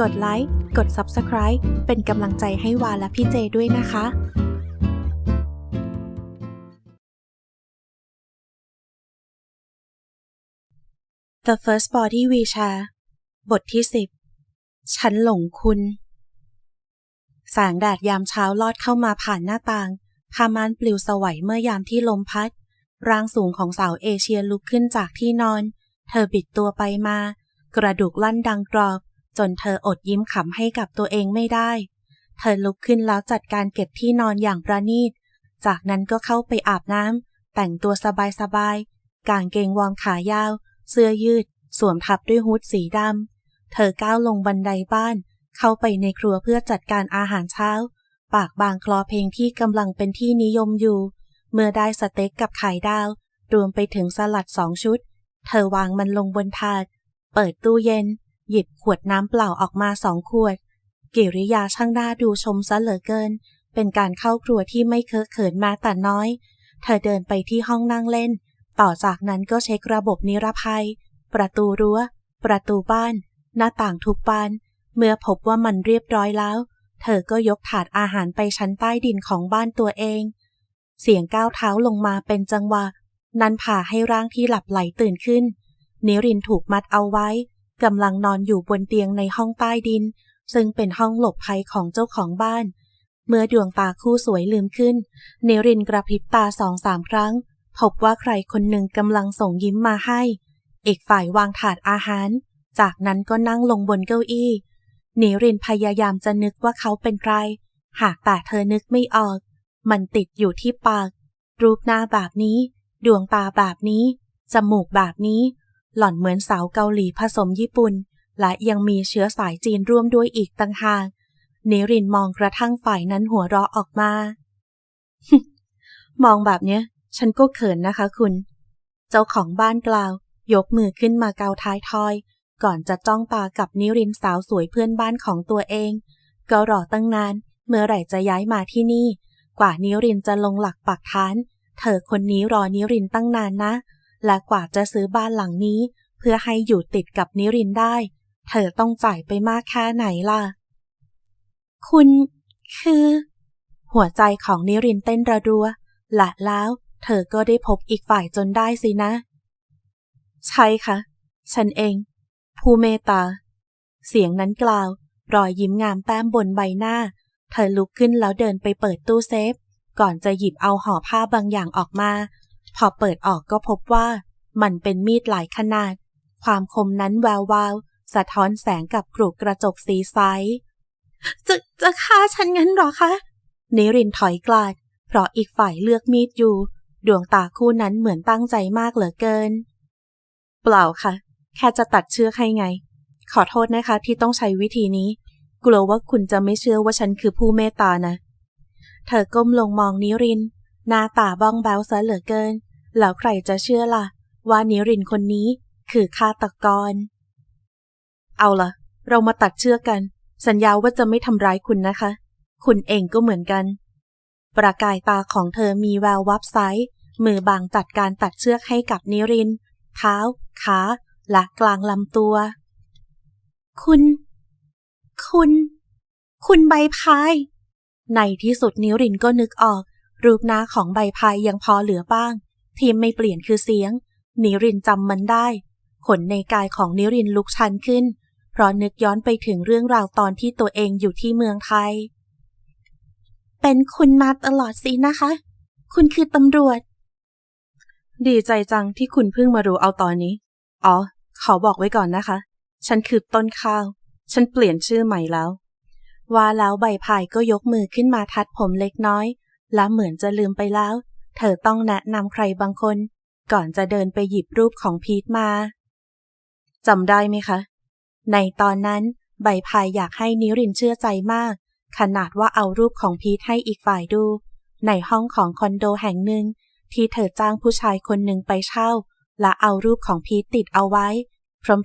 กดไลค์ กด Subscribe เป็นกำลังใจให้วาและพี่เจด้วยนะคะ The First Body We Share บทที่ 10 ฉันหลงคุณ แสงแดดยามเช้าลอดเข้ามาผ่านหน้าต่างผ้ามานปลิวสวัยเมื่อยามที่ลมพัด ร่างสูงของสาวเอเชียลุกขึ้นจากที่นอน เธอบิดตัวไปมา กระดูกลั่นดังกรอบ จนเธออดยิ้มขำให้กับตัวเองไม่ได้ เธอลุกขึ้นแล้วจัดการเก็บที่นอนอย่างประณีต จากนั้นก็เข้าไปอาบน้ำ แต่งตัวสบายๆ กางเกงวอร์มขายาว เสื้อยืด สวมทับด้วยฮูดสีดำ เธอก้าวลงบันไดบ้าน เข้าไปในครัวเพื่อจัดการอาหารเช้า ปากบางคลอเพลงที่กำลังเป็นที่นิยมอยู่ เมื่อได้สเต็กกับไข่ดาว รวมไปถึงสลัดสองชุด เธอวางมันลงบนถาด เปิดตู้เย็น หยิบขวดน้ำเปล่าออกมาสองขวด กิริยาช่างหน่าดูชมซะเหลือเกิน เป็นการเข้าครัวที่ไม่เคอะเขินมาแต่น้อย เธอเดินไปที่ห้องนั่งเล่น ต่อจากนั้นก็เช็คระบบนิรภัย ประตูรั้ว ประตูบ้าน หน้าต่างทุกบาน เมื่อพบว่ามันเรียบร้อยแล้ว เธอก็ยกถาดอาหารไปชั้นใต้ดินของบ้านตัวเอง เสียงก้าวเท้าลงมาเป็นจังหวะนั้นผ่าให้ร่างที่หลับไหลตื่นขึ้นนิรินถูกมัดเอาไว้ กำลังนอนอยู่บนเตียงในห้องใต้ดิน ซึ่งเป็นห้องหลบภัยของเจ้าของบ้าน เมื่อดวงตาคู่สวยลืมขึ้น เนรินกระพริบตาสองสามครั้ง พบว่าใครคนหนึ่งกำลังส่งยิ้มมาให้ อีกฝ่ายวางถาดอาหาร จากนั้นก็นั่งลงบนเก้าอี้ เนรินพยายามจะนึกว่าเขาเป็นใคร หากแต่เธอนึกไม่ออก มันติดอยู่ที่ปาก รูปหน้าแบบนี้ ดวงตาแบบนี้ จมูกแบบนี้ หล่อนเหมือนสาวเกาหลีผสมญี่ปุ่น และยังมีเชื้อสายจีนร่วมด้วยอีกต่างหากเนรินมองกระทั่งฝ่ายนั้นหัวเราะออกมา มองแบบเนี้ย ฉันก็เขินนะคะคุณ เจ้าของบ้านกล่าว ยกมือขึ้นมาเกาท้ายทอย ก่อนจะจ้องตากับนิรินสาวสวยเพื่อนบ้านของตัวเอง ก็รอตั้งนาน เมื่อไหร่จะย้ายมาที่นี่ กว่านิรินจะลงหลักปักฐาน เธอคนนี้รอนิรินตั้งนานนะ และกว่าจะซื้อบ้านหลังนี้ เพื่อให้อยู่ติดกับนิรินได้ เธอต้องจ่ายไปมากแค่ไหนล่ะ คุณ คือ หัวใจของนิรินเต้นระรัวและแล้วเธอก็ได้พบอีกฝ่ายจนได้สินะ ใช่ค่ะ ฉันเองผู้เมตตา เสียงนั้นกล่าว รอยยิ้มงามแต้มบนใบหน้า เธอลุกขึ้นแล้วเดินไปเปิดตู้เซฟ ก่อนจะหยิบเอาห่อผ้าบางอย่างออกมา พอเปิดออกก็พบว่า มันเป็นมีดหลายขนาด ความคมนั้นแวววาว สะท้อนแสงกับกรุกระจกสีใสจะจะฆ่าฉันงั้นหรอคะนิรินถอยกลาด เพราะอีกฝ่ายเลือกมีดอยู่ ดวงตาคู่นั้นเหมือนตั้งใจมากเหลือเกิน เปล่าค่ะ แค่จะตัดเชือกให้ไง ขอโทษนะคะที่ต้องใช้วิธีนี้ กลัวว่าคุณจะไม่เชื่อว่าฉันคือผู้เมตตานะ เธอก้มลงมองนิริน หน้าตาบ้องแบวซะเหลือเกิน แล้วใครจะเชื่อล่ะ ว่านิรินคนนี้คือฆาตกร เอาล่ะ เรามาตัดเชือกกัน สัญญาว่าจะไม่ทำร้ายคุณนะคะ คุณเองก็เหมือนกัน ประกายตาของเธอมีแวววับไซส์มือบางจัดการตัดเชือกให้กับนิริน เท้า ขา และกลางลำตัว คุณ คุณ คุณใบพาย ในที่สุดนิรินก็นึกออก รูปหน้าของใบพายยังพอเหลือบ้าง ที่ไม่เปลี่ยนคือเสียง นิรินจำมันได้ ขนในกายของนิรินลุกชันขึ้น เพราะนึกย้อนไปถึงเรื่องราวตอนที่ตัวเองอยู่ที่เมืองไทย เป็นคุณมาตลอดสินะคะ คุณคือตำรวจ ดีใจจังที่คุณเพิ่งมารู้เอาตอนนี้ อ๋อ ขอบอกไว้ก่อนนะคะ ฉันคือต้นข้าว ฉันเปลี่ยนชื่อใหม่แล้วว่าแล้วใบพายก็ยกมือขึ้นมาทัดผมเล็กน้อย และเหมือนจะลืมไปแล้ว เธอต้องแนะนำใครบางคน ก่อนจะเดินไปหยิบรูปของพีทมาจำได้ไหมคะ ในตอนนั้นใบพายอยากให้นิรินเชื่อใจมาก ขนาดว่าเอารูปของพีทให้อีกฝ่ายดู ในห้องของคอนโดแห่งหนึ่ง ที่เธอจ้างผู้ชายคนหนึ่งไปเช่า และเอารูปของพีทติดเอาไว้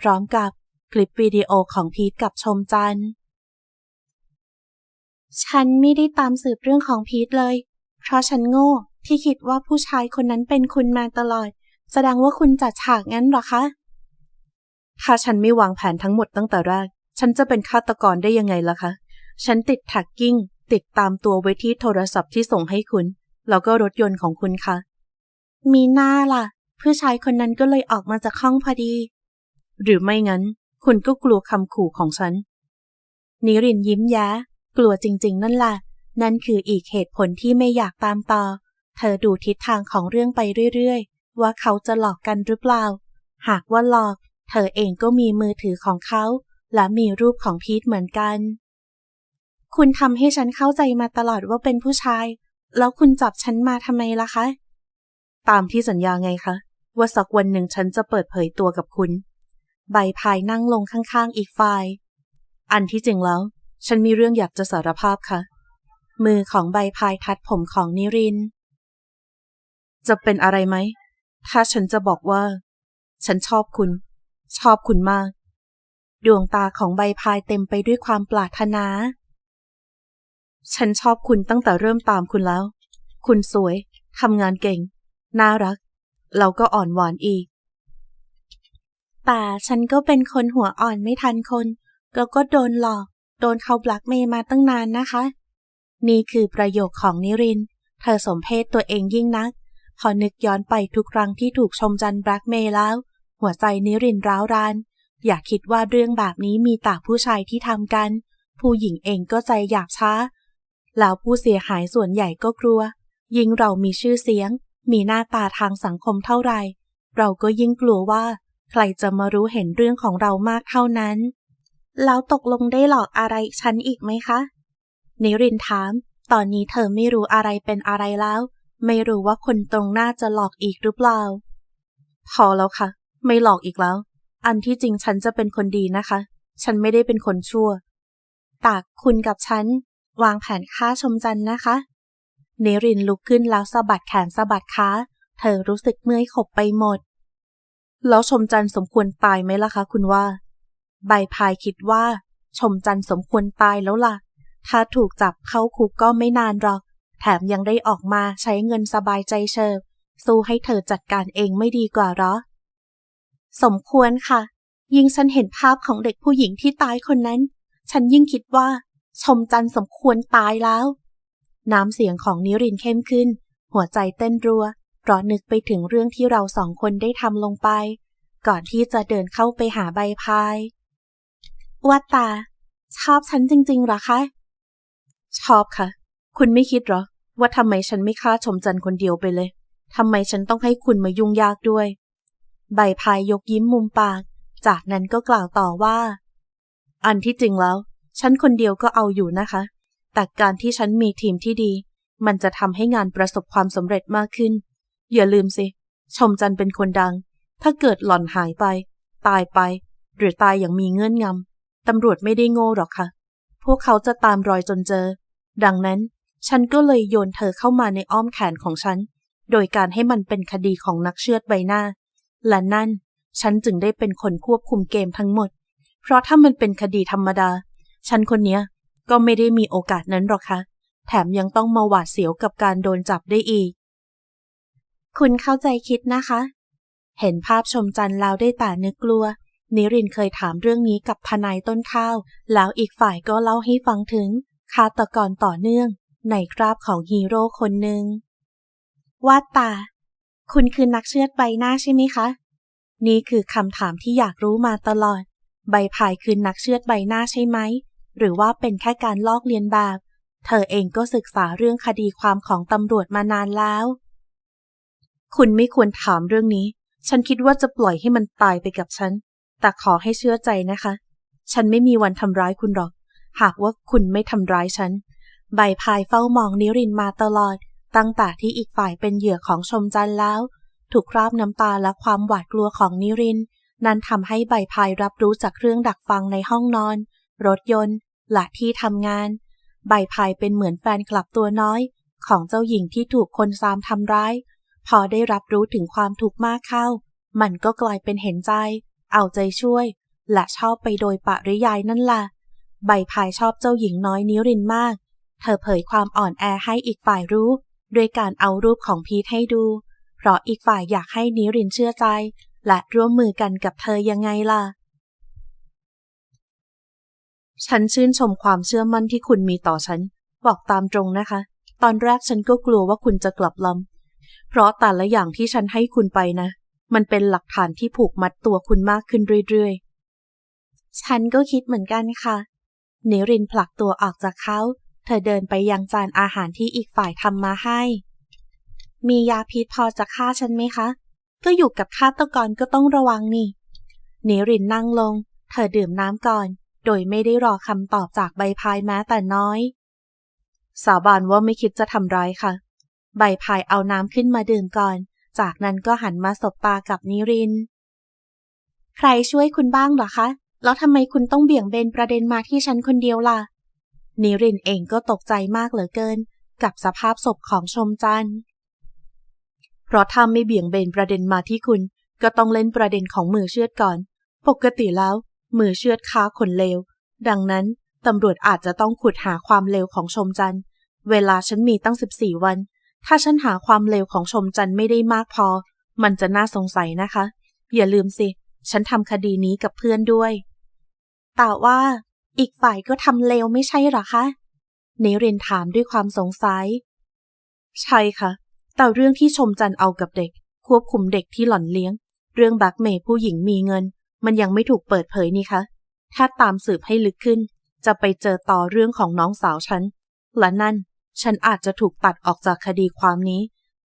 พร้อมๆกับคลิปวิดีโอของพีทกับชมจัน ฉันไม่ได้ตามสืบเรื่องของพีทเลย เพราะฉันโง่ที่คิดว่าผู้ชายคนนั้นเป็นคุณมาตลอด แสดงว่าคุณจัดฉากงั้นหรอคะ ถ้าฉันไม่วางแผนทั้งหมดตั้งแต่แรก ฉันจะเป็นฆาตกรได้ยังไงล่ะคะ ฉันติดแท็กกิ้ง ติดตามตัวไว้ที่โทรศัพท์ที่ส่งให้คุณ แล้วก็รถยนต์ของคุณคะมีหน้าล่ะ ผู้ชายคนนั้นก็เลยออกมาจากห้องพอดี หรือไม่งั้น คุณก็กลัวคำขู่ของฉัน นิรินยิ้มแย้กลัวจริง ๆ นั่นล่ะ นั่นคืออีกเหตุผลที่ไม่อยากตามต่อ เธอดูทิศทางของเรื่องไปเรื่อยๆ ว่าเขาจะหลอกกันหรือเปล่า หากว่าหลอก เธอเองก็มีมือถือของเขา และมีรูปของพีทเหมือนกัน คุณทำให้ฉันเข้าใจมาตลอดว่าเป็นผู้ชาย แล้วคุณจับฉันมาทำไมล่ะคะ ตามที่สัญญาไงคะ ว่าสักวันหนึ่งฉันจะเปิดเผยตัวกับคุณ ใบพายนั่งลงข้างๆอีกฝ่าย อันที่จริงแล้ว ฉันมีเรื่องอยากจะสารภาพค่ะ มือของใบพายทัดผมของนิริน จะเป็นอะไรไหม ถ้าฉันจะบอกว่า ฉันชอบคุณ ชอบคุณมาก ดวงตาของใบพายเต็มไปด้วยความปรารถนา ฉันชอบคุณตั้งแต่เริ่มตามคุณแล้ว คุณสวย ทำงานเก่ง น่ารักเราก็อ่อนหวานอีก แต่ฉันก็เป็นคนหัวอ่อนไม่ทันคน แล้วก็โดนหลอก โดนเขาบลักเมย์มาตั้งนานนะคะ นี่คือประโยคของนิริน เธอสมเพศตัวเองยิ่งนัก พอนึกย้อนไปทุกครั้งที่ถูกชมจันแบลักเมย์แล้ว หัวใจนิรินร้าวราน อย่าคิดว่าเรื่องแบบนี้มีแต่ผู้ชายที่ทำกัน ผู้หญิงเองก็ใจหยาบช้า แล้วผู้เสียหายส่วนใหญ่ก็กลัว ยิ่งเรามีชื่อเสียง มีหน้าตาทางสังคมเท่าไหร่ เราก็ยิ่งกลัวว่า ใครจะมารู้เห็นเรื่องของเรามากเท่านั้น แล้วตกลงได้หลอกอะไรฉันอีกไหมคะ นิรินถาม ตอนนี้เธอไม่รู้อะไรเป็นอะไรแล้ว ไม่รู้ว่าคนตรงหน้าจะหลอกอีกหรือเปล่า พอแล้วค่ะ ไม่หลอกอีกแล้ว อันที่จริงฉันจะเป็นคนดีนะคะ ฉันไม่ได้เป็นคนชั่ว ตากคุณกับฉัน วางแผนฆ่าชมจันนะคะเนรินลุกขึ้นแล้วสะบัดแขนสะบัดขา เธอรู้สึกเมื่อยขบไปหมด แล้วชมจันสมควรตายไหมล่ะคะ คุณว่า ใบพายคิดว่า ชมจันสมควรตายแล้วล่ะ ถ้าถูกจับเข้าคุกก็ไม่นานหรอก แถมยังได้ออกมาใช้เงินสบายใจเชิบสู้ให้เธอจัดการเองไม่ดีกว่าหรอ สมควรค่ะ ยิ่งฉันเห็นภาพของเด็กผู้หญิงที่ตายคนนั้น ฉันยิ่งคิดว่า ชมจันสมควรตายแล้ว น้ำเสียงของนิรินเข้มขึ้น หัวใจเต้นรัว เพราะนึกไปถึงเรื่องที่เราสองคนได้ทำลงไป ก่อนที่จะเดินเข้าไปหาใบพายว่าตาชอบฉันจริงๆหรอคะ ชอบค่ะ คุณไม่คิดหรอ ว่าทำไมฉันไม่ฆ่าชมจันคนเดียวไปเลยทำไมฉันต้องให้คุณมายุ่งยากด้วย ใบพายยกยิ้มมุมปาก จากนั้นก็กล่าวต่อว่า อันที่จริงแล้ว ฉันคนเดียวก็เอาอยู่นะคะ แต่การที่ฉันมีทีมที่ดี มันจะทำให้งานประสบความสำเร็จมากขึ้น อย่าลืมสิ ชมจันเป็นคนดัง ถ้าเกิดหล่อนหายไป ตายไป หรือตายอย่างมีเงื่อนงำตำรวจไม่ได้โง่หรอกค่ะ พวกเขาจะตามรอยจนเจอ ดังนั้นฉันก็เลยโยนเธอเข้ามาในอ้อมแขนของฉัน โดยการให้มันเป็นคดีของนักเชือดใบหน้า และนั่น ฉันจึงได้เป็นคนควบคุมเกมทั้งหมด เพราะถ้ามันเป็นคดีธรรมดา ฉันคนเนี้ยก็ไม่ได้มีโอกาสนั้นหรอกค่ะแถมยังต้องมาหวาดเสียวกับการโดนจับได้อีก คุณเข้าใจคิดนะคะ เห็นภาพชมจันทร์แล้วได้แต่นึกกลัว นิรินเคยถามเรื่องนี้กับทนายต้นข้าว แล้วอีกฝ่ายก็เล่าให้ฟังถึง ฆาตกรต่อเนื่องในคราบของฮีโร่คนหนึ่งว่าตา คุณคือนักเชือดใบหน้าใช่ไหมคะ นี่คือคำถามที่อยากรู้มาตลอด ใบพายคือนักเชือดใบหน้าใช่ไหม หรือว่าเป็นแค่การลอกเลียนแบบ เธอเองก็ศึกษาเรื่องคดีความของตำรวจมานานแล้ว คุณไม่ควรถามเรื่องนี้ ฉันคิดว่าจะปล่อยให้มันตายไปกับฉัน แต่ขอให้เชื่อใจนะคะ ฉันไม่มีวันทำร้ายคุณหรอก หากว่าคุณไม่ทำร้ายฉัน ใบพายเฝ้ามองนิรินมาตลอด ตั้งแต่ที่อีกฝ่ายเป็นเหยื่อของชมจันทร์แล้ว ถูกคราบน้ำตาและความหวาดกลัวของนิริน นั้นทำให้ใบพายรับรู้จากเครื่องดักฟังในห้องนอน รถยนต์ และที่ทำงาน ใบพายเป็นเหมือนแฟนคลับตัวน้อย ของเจ้าหญิงที่ถูกคนซามทำร้าย พอได้รับรู้ถึงความทุกข์มากเข้า มันก็กลายเป็นเห็นใจ เอาใจช่วย และชอบไปโดยปริยายนั่นล่ะ ใบพายชอบเจ้าหญิงน้อยนิรินมาก เธอเผยความอ่อนแอให้อีกฝ่ายรู้ด้วยการเอารูปของพีทให้ดู เพราะอีกฝ่ายอยากให้นิรินเชื่อใจ และร่วมมือกันกับเธอยังไงล่ะ ฉันชื่นชมความเชื่อมั่นที่คุณมีต่อฉัน บอกตามตรงนะคะ ตอนแรกฉันก็กลัวว่าคุณจะกลับลำ เพราะแต่ละอย่างที่ฉันให้คุณไปนะ มันเป็นหลักฐานที่ผูกมัดตัวคุณมากขึ้นเรื่อยๆ ฉันก็คิดเหมือนกันค่ะ นรินผลักตัวออกจากเขา เธอเดินไปยังจานอาหารที่อีกฝ่ายทำมาให้ มียาพิษพอจะฆ่าฉันไหมคะ ก็อยู่กับฆาตกรก็ต้องระวังนี่เนรินนั่งลง เธอดื่มน้ำก่อน โดยไม่ได้รอคำตอบจากใบพายแม้แต่น้อย สาบานว่าไม่คิดจะทำร้ายค่ะ ใบพายเอาน้ำขึ้นมาดื่มก่อน จากนั้นก็หันมาสบตากับนิริน ใครช่วยคุณบ้างเหรอคะ แล้วทำไมคุณต้องเบี่ยงเบนประเด็นมาที่ฉันคนเดียวล่ะ นิรินเองก็ตกใจมากเหลือเกิน กับสภาพศพของชมจันทร์เพราะถ้าไม่เบี่ยงเบนประเด็นมาที่คุณ ก็ต้องเล่นประเด็นของมือเชือดก่อน ปกติแล้ว มือเชือดค้าคนเลว ดังนั้นตำรวจอาจจะต้องขุดหาความเลวของชมจันทร์เวลาฉันมีตั้ง14วัน ถ้าฉันหาความเลวของชมจันทร์ไม่ได้มากพอ มันจะน่าสงสัยนะคะ อย่าลืมสิ ฉันทำคดีนี้กับเพื่อนด้วย แต่ว่าอีกฝ่ายก็ทำเลวไม่ใช่หรอคะเนเรนถามด้วยความสงสัย ใช่ค่ะ แต่เรื่องที่ชมจันเอากับเด็ก ควบคุมเด็กที่หล่อนเลี้ยง เรื่องแบล็กเมย์ผู้หญิงมีเงิน มันยังไม่ถูกเปิดเผยนี่คะ ถ้าตามสืบให้ลึกขึ้น จะไปเจอต่อเรื่องของน้องสาวฉัน และนั่น ฉันอาจจะถูกตัดออกจากคดีความนี้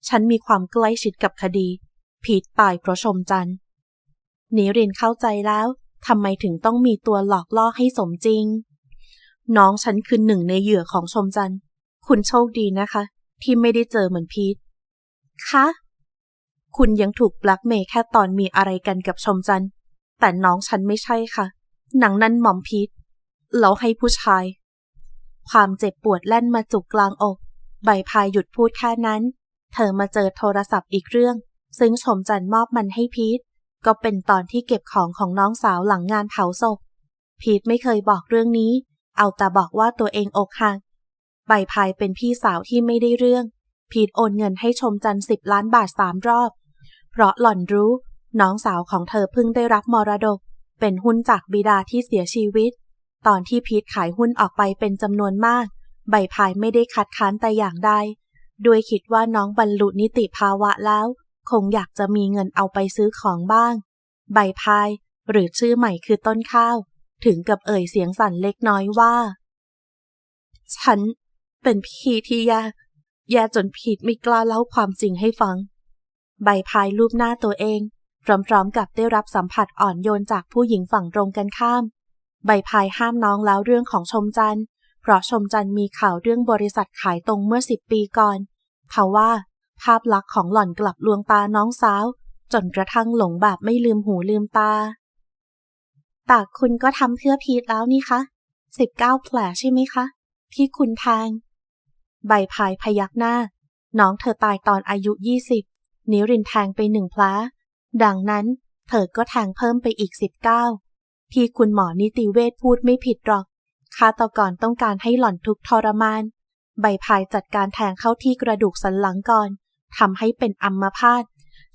ฉันมีความใกล้ชิดกับคดี พีทตายเพราะชมจันทร์ นิรินเข้าใจแล้วทำไมถึงต้องมีตัวหลอกล่อให้สมจริง น้องฉันคือหนึ่งในเหยื่อของชมจันทร์คุณโชคดีนะคะ ที่ไม่ได้เจอเหมือนพีทคะคุณยังถูกแบล็กเมย์แค่ตอนมีอะไรกันกับชมจันทร์แต่น้องฉันไม่ใช่ค่ะ หนังนั้นหม่อมพีทแล้วให้ผู้ชาย ความเจ็บปวดแล่นมาจุกกลางอก ใบพายหยุดพูดแค่นั้น เธอมาเจอโทรศัพท์อีกเรื่อง ซึ่งชมจันทร์มอบมันให้พีท ก็เป็นตอนที่เก็บของของน้องสาวหลังงานเผาศพ พีทไม่เคยบอกเรื่องนี้ เอาแต่บอกว่าตัวเองอกหักใบพายเป็นพี่สาวที่ไม่ได้เรื่อง พีทโอนเงินให้ชมจันทร์สิบล้านบาทสามรอบ เพราะหล่อนรู้ น้องสาวของเธอเพิ่งได้รับมรดก เป็นหุ้นจากบิดาที่เสียชีวิต ตอนที่พีทขายหุ้นออกไปเป็นจำนวนมาก ใบพายไม่ได้คัดค้านแต่อย่างใดด้วยคิดว่าน้องบรรลุนิติภาวะแล้ว คงอยากจะมีเงินเอาไปซื้อของบ้าง ใบพาย หรือชื่อใหม่คือต้นข้าว ถึงกับเอ่ยเสียงสั่นเล็กน้อยว่า ฉันเป็นพี่ที่แย่แย่จนพีทไม่กล้าเล่าความจริงให้ฟัง ใบพายรูปหน้าตัวเอง พร้อมๆกับได้รับสัมผัสอ่อนโยนจากผู้หญิงฝั่งตรงกันข้าม ใบพายห้ามน้องแล้วเรื่องของชมจันทร์เพราะชมจันทร์มีข่าวเรื่องบริษัทขายตรงเมื่อสิบปีก่อนทว่า ภาพลักษณ์ของหล่อนกลับลวงตาน้องสาว จนกระทั่งหลงแบบไม่ลืมหูลืมตาแต่คุณก็ทำเพื่อพีทแล้วนี่คะสิบเก้าแผลใช่ไหมคะ ที่คุณแทง ใบพายพยักหน้า น้องเธอตายตอนอายุยี่สิบนิรินแทงไปหนึ่งแผลดังนั้น เธอก็แทงเพิ่มไปอีกสิบเก้าที่คุณหมอนิติเวชพูดไม่ผิดหรอกฆาตกรต้องการให้หล่อนทุกทรมาน ใบพายจัดการแทงเข้าที่กระดูกสันหลังก่อน ทำให้เป็นอัมพาต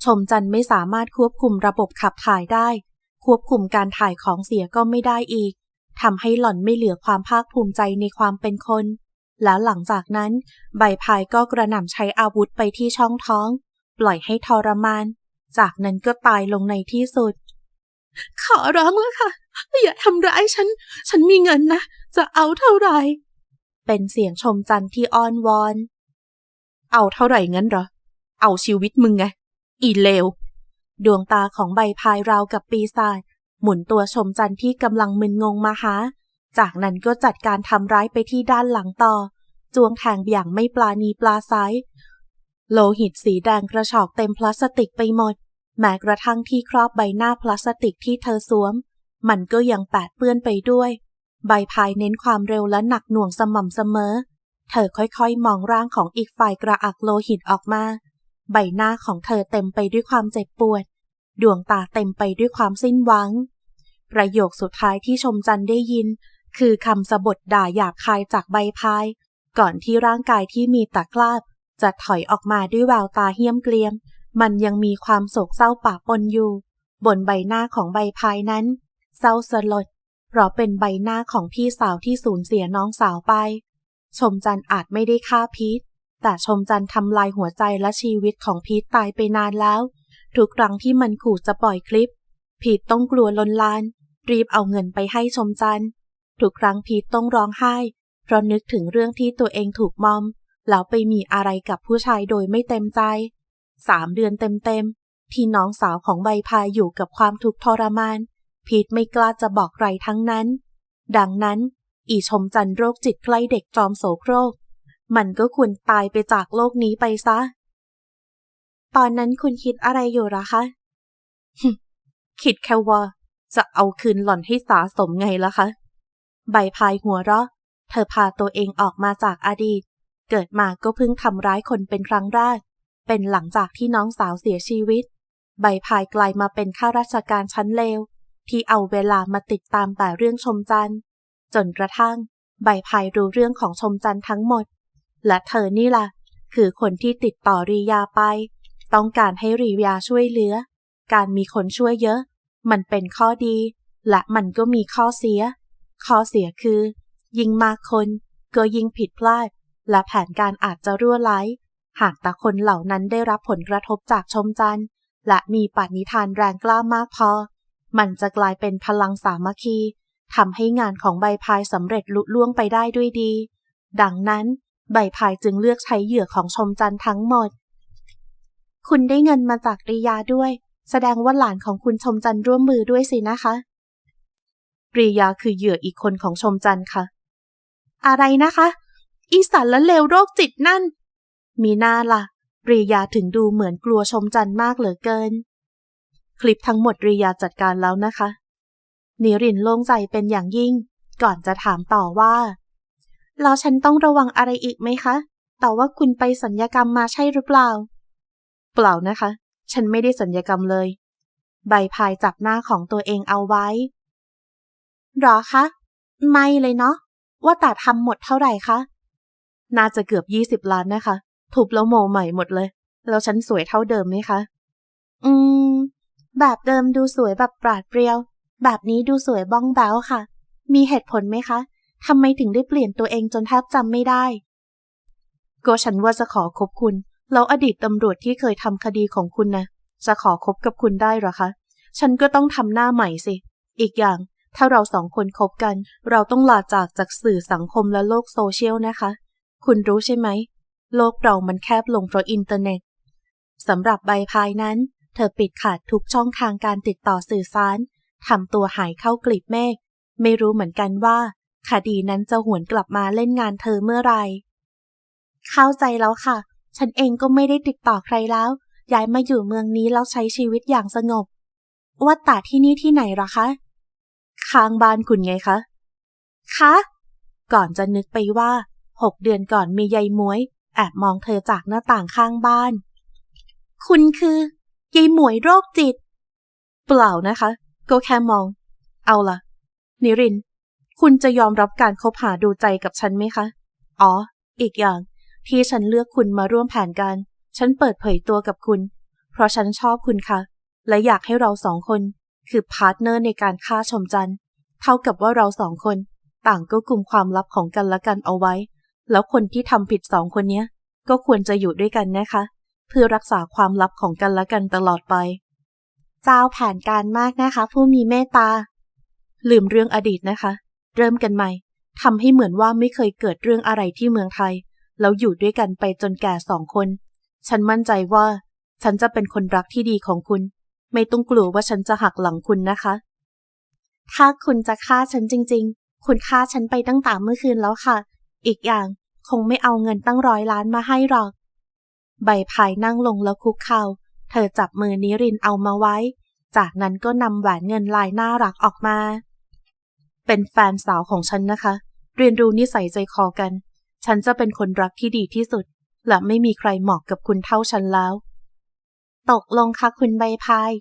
ชมจันไม่สามารถควบคุมระบบขับถ่ายได้ ควบคุมการถ่ายของเสียก็ไม่ได้อีกทำให้หล่อนไม่เหลือความภาคภูมิใจในความเป็นคน แล้วหลังจากนั้น ใบพายก็กระหน่ำใช้อาวุธไปที่ช่องท้อง ปล่อยให้ทรมาน จากนั้นก็ตายลงในที่สุด ขอร้องแล้วค่ะ อย่าทำร้ายฉัน ฉันมีเงินนะ จะเอาเท่าไหร่ เป็นเสียงชมจันที่อ้อนวอน เอาเท่าไหร่งั้นเหรอ เอาชีวิตมึงไง อีเลว ดวงตาของใบพายราวกับปีศาจหมุนตัวชมจันที่กำลังมึนงงมาหา จากนั้นก็จัดการทำร้ายไปที่ด้านหลังต่อ จวงแทงอย่างไม่ปลาณีปลาไซโลหิตสีแดงกระชอกเต็มพลาสติกไปหมด แม้กระทั่งที่ครอบใบหน้าพลาสติกที่เธอสวม มันก็ยังแปดเปื้อนไปด้วย ใบพายเน้นความเร็วและหนักหน่วงสม่ำเสมอ เธอค่อยๆ มองร่างของอีกฝ่ายกระอักโลหิตออกมา ใบหน้าของเธอเต็มไปด้วยความเจ็บปวด ดวงตาเต็มไปด้วยความสิ้นหวัง ประโยคสุดท้ายที่ชมจันได้ยิน คือคำสะบทด่าหยาบคายจากใบพาย ก่อนที่ร่างกายที่มีตะกร้าบจะถอยออกมาด้วยแววตาเหี้ยมเกลียม มันยังมีความโศกเศร้าปะปนอยู่ บนใบหน้าของใบพายนั้น เศร้าสลด เพราะเป็นใบหน้าของพี่สาวที่สูญเสียน้องสาวไป ชมจันอาจไม่ได้ฆ่าพีท แต่ชมจันทร์ทำลายหัวใจและชีวิตของพีทตายไปนานแล้ว ทุกครั้งที่มันขู่จะปล่อยคลิป พีทต้องกลัวลนลาน รีบเอาเงินไปให้ชมจันทร์ทุกครั้งพีทต้องร้องไห้ เพราะนึกถึงเรื่องที่ตัวเองถูกมอม แล้วไปมีอะไรกับผู้ชายโดยไม่เต็มใจสามเดือนเต็มๆที่น้องสาวของใบพายอยู่กับความทุกข์ทรมาน พีทไม่กล้าจะบอกใครทั้งนั้น ดังนั้น อีชมจันทร์โรคจิตใกล้เด็กจอมโสโครก มันก็ควรตายไปจากโลกนี้ไปซะ ตอนนั้นคุณคิดอะไรอยู่หรอคะ คิดแค่ว่า จะเอาคืนหล่อนให้สาสมไงล่ะคะ ใบพายหัวเราะ เธอพาตัวเองออกมาจากอดีต เกิดมาก็เพิ่งทำร้ายคนเป็นครั้งแรก เป็นหลังจากที่น้องสาวเสียชีวิต ใบพายกลายมาเป็นข้าราชการชั้นเลว ที่เอาเวลามาติดตามแต่เรื่องชมจันทร์จนกระทั่ง ใบพายรู้เรื่องของชมจันทร์ทั้งหมด และเธอนี่ล่ะ คือคนที่ติดต่อรียาไป ต้องการให้รียาช่วยเหลือ การมีคนช่วยเยอะ มันเป็นข้อดี และมันก็มีข้อเสีย ข้อเสียคือ ยิ่งมากคนก็ยิ่งผิดพลาด และแผนการอาจจะรั่วไหล หากแต่คนเหล่านั้นได้รับผลกระทบจากชมจันทร์ และมีปณิธานแรงกล้ามากพอ มันจะกลายเป็นพลังสามัคคีทำให้งานของใบพายสำเร็จลุล่วงไปได้ด้วยดี ดังนั้น ใบพายจึงเลือกใช้เหยื่อของชมจันทร์ทั้งหมด คุณได้เงินมาจากริยาด้วย แสดงว่าหลานของคุณชมจันทร์ร่วมมือด้วยสินะคะริยาคือเหยื่ออีกคนของชมจันทร์ค่ะ อะไรนะคะ อีสันและเลวโรคจิตนั่น มีหน้าละ่ะริยาถึงดูเหมือนกลัวชมจันทร์มากเหลือเกิน คลิปทั้งหมดริยาจัดการแล้วนะคะนิรินโล่งใจเป็นอย่างยิ่ง ก่อนจะถามต่อว่า แล้วฉันต้องระวังอะไรอีกไหมคะ แต่ว่าคุณไปสัญญกรรมมาใช่หรือเปล่า เปล่านะคะ ฉันไม่ได้สัญญกรรมเลย ใบพายจับหน้าของตัวเองเอาไว้ หรอคะ ไม่เลยเนาะ ว่าแต่ทำหมดเท่าไหร่คะ น่าจะเกือบยี่สิบล้านนะคะ ถูกแล้วโมใหม่หมดเลย แล้วฉันสวยเท่าเดิมไหมคะ อืม แบบเดิมดูสวยแบบปราดเปรียว แบบนี้ดูสวยบ้องแบ้วค่ะ มีเหตุผลไหมคะ ทำไมถึงได้เปลี่ยนตัวเองจนแทบจำไม่ได้ ก็ฉันว่าจะขอคบคุณ แล้วอดีตตำรวจที่เคยทำคดีของคุณนะจะขอคบกับคุณได้หรอคะ ฉันก็ต้องทำหน้าใหม่สิ อีกอย่าง ถ้าเราสองคนคบกัน เราต้องลาจากจากสื่อสังคมและโลกโซเชียลนะคะ คุณรู้ใช่ไหม โลกเรามันแคบลงเพราะอินเทอร์เน็ตสำหรับใบพายนั้น เธอปิดขาดทุกช่องทางการติดต่อสื่อสารทำตัวหายเข้ากลีบเมฆไม่รู้เหมือนกันว่า คดีนั้นจะหวนกลับมาเล่นงานเธอเมื่อไรเข้าใจแล้วค่ะ ฉันเองก็ไม่ได้ติดต่อใครแล้ว ย้ายมาอยู่เมืองนี้แล้วใช้ชีวิตอย่างสงบ ว่าแต่ที่นี่ที่ไหนหรอคะข้างบ้านคุณไงคะ คะ ก่อนจะนึกไปว่าหกเดือนก่อนมียายมวย แอบมองเธอจากหน้าต่างข้างบ้าน คุณคือยายหมวยโรคจิต เปล่านะคะ ก็แค่มอง เอาล่ะ นิริน คุณจะยอมรับการคบหาดูใจกับฉันไหมคะ อ๋อ อีกอย่าง ที่ฉันเลือกคุณมาร่วมแผนการ ฉันเปิดเผยตัวกับคุณ เพราะฉันชอบคุณคะ่ะ และอยากให้เราสองคน คือพาร์ทเนอร์ในการฆ่าชมจันทร์เท่ากับว่าเราสองคน ต่างก็กลุ่มความลับของกันและกันเอาไว้ แล้วคนที่ทำผิดสองคนนี้ก็ควรจะอยู่ด้วยกันนะคะ เพื่อรักษาความลับของกันและกันตลอดไปเจ้าแผนการมากนะคะ ผู้มีเมตตา ลืมเรื่องอดีตนะคะ เริ่มกันใหม่ทำให้เหมือนว่าไม่เคยเกิดเรื่องอะไรที่เมืองไทย แล้วอยู่ด้วยกันไปจนแก่สองคน ฉันมั่นใจว่า ฉันจะเป็นคนรักที่ดีของคุณ ไม่ต้องกลัวว่าฉันจะหักหลังคุณนะคะ ถ้าคุณจะฆ่าฉันจริง ๆ คุณฆ่าฉันไปตั้งแต่เมื่อคืนแล้วค่ะ อีกอย่างคงไม่เอาเงินตั้งร้อยล้านมาให้หรอก ใบพายนั่งลงแล้วคุกเขา่า เธอจับมือนิรินเอามาไว้ จากนั้นก็นำแหวนเงินลายน่ารักออกมา เป็นแฟนสาวของฉันนะคะ เรียนรู้นิสัยใจคอกัน ฉันจะเป็นคนรักที่ดีที่สุด และไม่มีใครเหมาะกับคุณเท่าฉันแล้ว ตกลงค่ะคุณใบพาย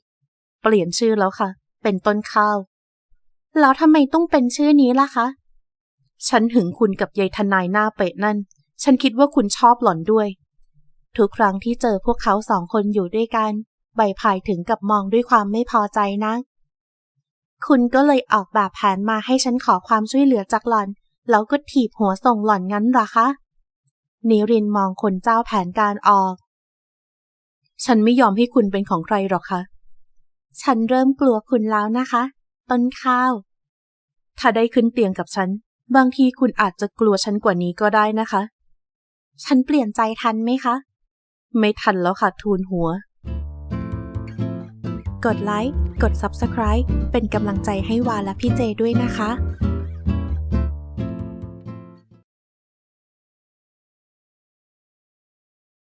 เปลี่ยนชื่อแล้วค่ะ เป็นต้นข้าว แล้วทำไมต้องเป็นชื่อนี้ล่ะคะ ฉันหึงคุณกับยายทนายหน้าเป็ดนั่น ฉันคิดว่าคุณชอบหล่อนด้วย ทุกครั้งที่เจอพวกเขาสองคนอยู่ด้วยกัน ใบพายถึงกับมองด้วยความไม่พอใจนะ คุณก็เลยออกแบบแผนมาให้ฉันขอความช่วยเหลือจากหล่อน แล้วก็ถีบหัวส่งหล่อนงั้นเหรอคะ นิรินมองคนเจ้าแผนการออก ฉันไม่ยอมให้คุณเป็นของใครหรอกคะ ฉันเริ่มกลัวคุณแล้วนะคะ ต้นข้าว ถ้าได้ขึ้นเตียงกับฉัน บางทีคุณอาจจะกลัวฉันกว่านี้ก็ได้นะคะ ฉันเปลี่ยนใจทันไหมคะ ไม่ทันแล้วค่ะทูลหัว กดไลค์ กด Subscribe เป็นกำลังใจให้วาและพี่เจด้วยนะคะ